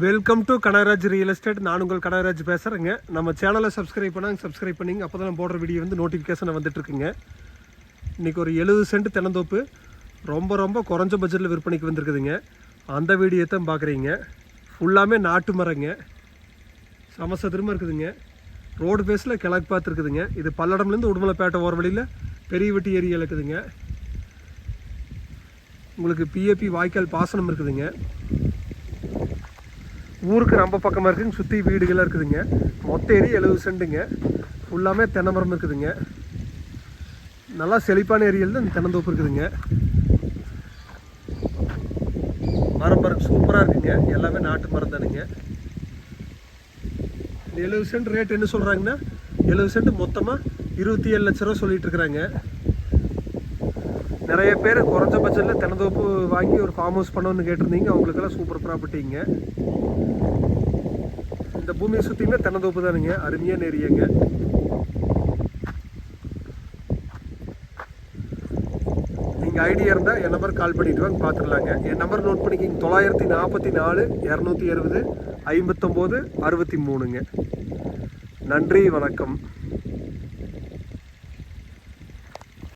Welcome to Kanagaraj real estate நான் உங்கள் கனகராஜ் பேசுகிறேங்க நம்ம சேனலை சப்ஸ்கிரைப் பண்ணாங்க சப்ஸ்கிரைப் பண்ணிங்க. அப்போ தான் போடுற வீடியோ வந்து நோட்டிஃபிகேஷன் வந்துட்டுருக்குங்க. இன்றைக்கி ஒரு எழுபது சென்ட் தென்னந்தோப்பு. ரொம்ப ரொம்ப குறைஞ்ச பட்ஜெட்டில் விற்பனைக்கு வந்திருக்குதுங்க. அந்த வீடியோ தான் பார்க்குறீங்க ஃபுல்லாமே நாட்டு மரங்க. சமசதுரமாக இருக்குதுங்க. ரோடு பேஸில் கிழக்கு பார்த்துருக்குதுங்க இது பல்லடம்லேருந்து உடுமலைப்பேட்டை ஓர வழியில் பெரிய வெட்டி ஏரியா இருக்குதுங்க. உங்களுக்கு பிஏபி வாய்க்கால் பாசனம் இருக்குதுங்க. ஊருக்கு ரொம்ப பக்கமாக இருக்குதுங்க சுற்றி வீடுகளாக இருக்குதுங்க. மொத்த ஏரி எழுபது சென்ட்டுங்க. ஃபுல்லாமே தென்னை மரம் இருக்குதுங்க. நல்லா செழிப்பான ஏரியில் தான் தென்னந்தோப்பு இருக்குதுங்க. மரம் மரம் சூப்பராக இருக்குங்க. எல்லாமே நாட்டு மரம் தானுங்க. இந்த எழுபது சென்ட் ரேட் என்ன சொல்கிறாங்கன்னா எழுபது சென்ட் மொத்தமாக இருபத்தி ஏழு லட்ச ரூபா சொல்லிட்டு இருக்கிறாங்க. நிறைய பேர் குறைஞ்ச பட்ஜெட்டில் தென்னந்தோப்பு வாங்கி ஒரு ஃபார்ம் ஹவுஸ் பண்ணணும்னு கேட்டிருந்தீங்க. அவங்களுக்கெல்லாம் சூப்பர் ப்ராப்பர்ட்டிங்க இந்த பூமியை சுற்றியுமே தென்னந்தோப்பு தானுங்க. அருமையாக நெறியங்க நீங்கள் ஐடியா இருந்தால் என் நம்பர் கால் பண்ணிட்டு வாங்க பார்த்துடலாங்க என் நம்பர் நோட் பண்ணிக்கிங்க. தொள்ளாயிரத்தி நாற்பத்தி நாலு இரநூத்தி அறுபது ஐம்பத்தொம்போது அறுபத்தி மூணுங்க. நன்றி வணக்கம்.